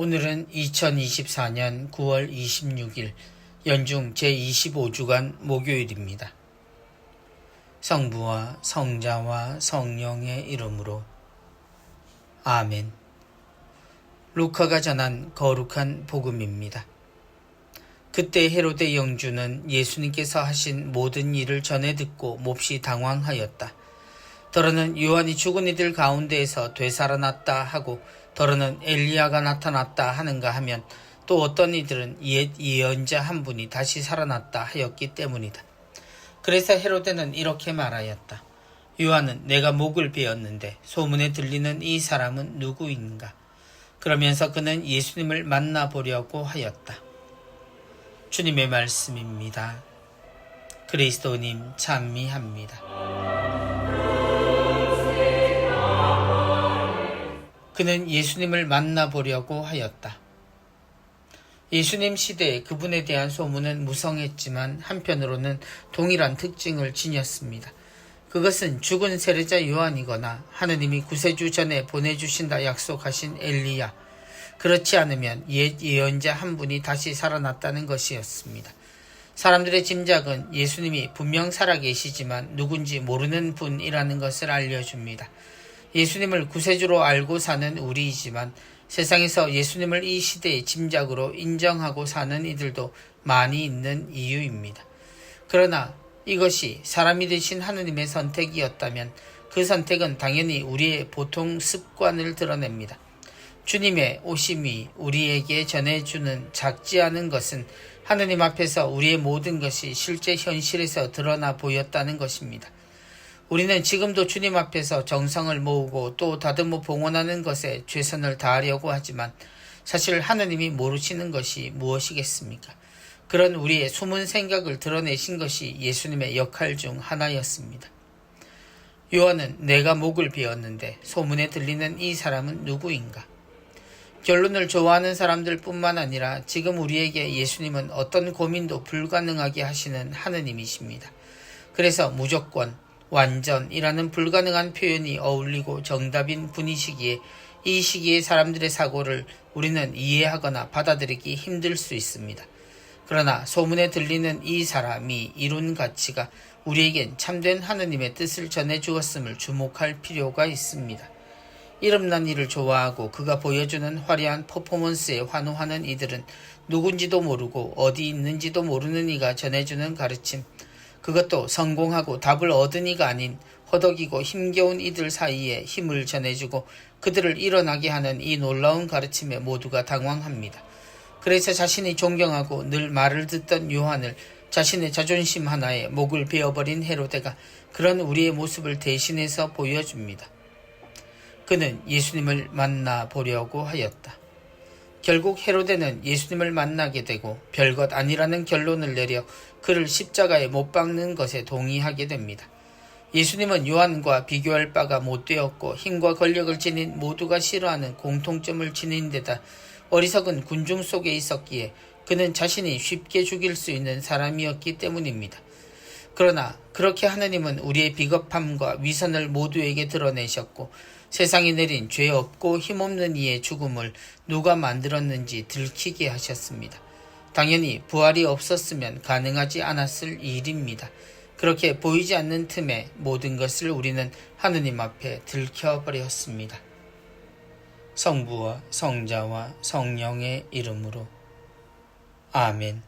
오늘은 2024년 9월 26일 연중 제25주간 목요일입니다. 성부와 성자와 성령의 이름으로 아멘. 루카가 전한 거룩한 복음입니다. 그때 헤로데 영주는 예수님께서 하신 모든 일을 전해 듣고 몹시 당황하였다. 더러는 요한이 죽은 이들 가운데에서 되살아났다 하고 더러는 엘리야가 나타났다 하는가 하면 또 어떤 이들은 옛 예언자 한 분이 다시 살아났다 하였기 때문이다. 그래서 헤로데는 이렇게 말하였다. 요한은 내가 목을 베었는데 소문에 들리는 이 사람은 누구인가? 그러면서 그는 예수님을 만나보려고 하였다. 주님의 말씀입니다. 그리스도님 찬미합니다. 그는 예수님을 만나보려고 하였다. 예수님 시대에 그분에 대한 소문은 무성했지만 한편으로는 동일한 특징을 지녔습니다. 그것은 죽은 세례자 요한이거나 하느님이 구세주 전에 보내주신다 약속하신 엘리야, 그렇지 않으면 옛 예언자 한 분이 다시 살아났다는 것이었습니다. 사람들의 짐작은 예수님이 분명 살아계시지만 누군지 모르는 분이라는 것을 알려줍니다. 예수님을 구세주로 알고 사는 우리이지만 세상에서 예수님을 이 시대의 짐작으로 인정하고 사는 이들도 많이 있는 이유입니다. 그러나 이것이 사람이 되신 하느님의 선택이었다면 그 선택은 당연히 우리의 보통 습관을 드러냅니다. 주님의 오심이 우리에게 전해주는 작지 않은 것은 하느님 앞에서 우리의 모든 것이 실제 현실에서 드러나 보였다는 것입니다. 우리는 지금도 주님 앞에서 정성을 모으고 또 다듬어 봉헌하는 것에 최선을 다하려고 하지만 사실 하느님이 모르시는 것이 무엇이겠습니까? 그런 우리의 숨은 생각을 드러내신 것이 예수님의 역할 중 하나였습니다. 요한은 내가 목을 비었는데 소문에 들리는 이 사람은 누구인가? 결론을 좋아하는 사람들 뿐만 아니라 지금 우리에게 예수님은 어떤 고민도 불가능하게 하시는 하느님이십니다. 그래서 무조건 완전이라는 불가능한 표현이 어울리고 정답인 분이시기에 이 시기의 사람들의 사고를 우리는 이해하거나 받아들이기 힘들 수 있습니다. 그러나 소문에 들리는 이 사람이 이룬 가치가 우리에겐 참된 하느님의 뜻을 전해 주었음을 주목할 필요가 있습니다. 이름난 일을 좋아하고 그가 보여주는 화려한 퍼포먼스에 환호하는 이들은 누군지도 모르고 어디 있는지도 모르는 이가 전해주는 가르침, 그것도 성공하고 답을 얻은 이가 아닌 허덕이고 힘겨운 이들 사이에 힘을 전해주고 그들을 일어나게 하는 이 놀라운 가르침에 모두가 당황합니다. 그래서 자신이 존경하고 늘 말을 듣던 요한을 자신의 자존심 하나에 목을 베어버린 헤로데가 그런 우리의 모습을 대신해서 보여줍니다. 그는 예수님을 만나 보려고 하였다. 결국 헤로데는 예수님을 만나게 되고 별것 아니라는 결론을 내려 그를 십자가에 못 박는 것에 동의하게 됩니다. 예수님은 요한과 비교할 바가 못 되었고 힘과 권력을 지닌 모두가 싫어하는 공통점을 지닌 데다 어리석은 군중 속에 있었기에 그는 자신이 쉽게 죽일 수 있는 사람이었기 때문입니다. 그러나 그렇게 하느님은 우리의 비겁함과 위선을 모두에게 드러내셨고 세상이 내린 죄 없고 힘없는 이의 죽음을 누가 만들었는지 들키게 하셨습니다. 당연히 부활이 없었으면 가능하지 않았을 일입니다. 그렇게 보이지 않는 틈에 모든 것을 우리는 하느님 앞에 들켜버렸습니다. 성부와 성자와 성령의 이름으로 아멘.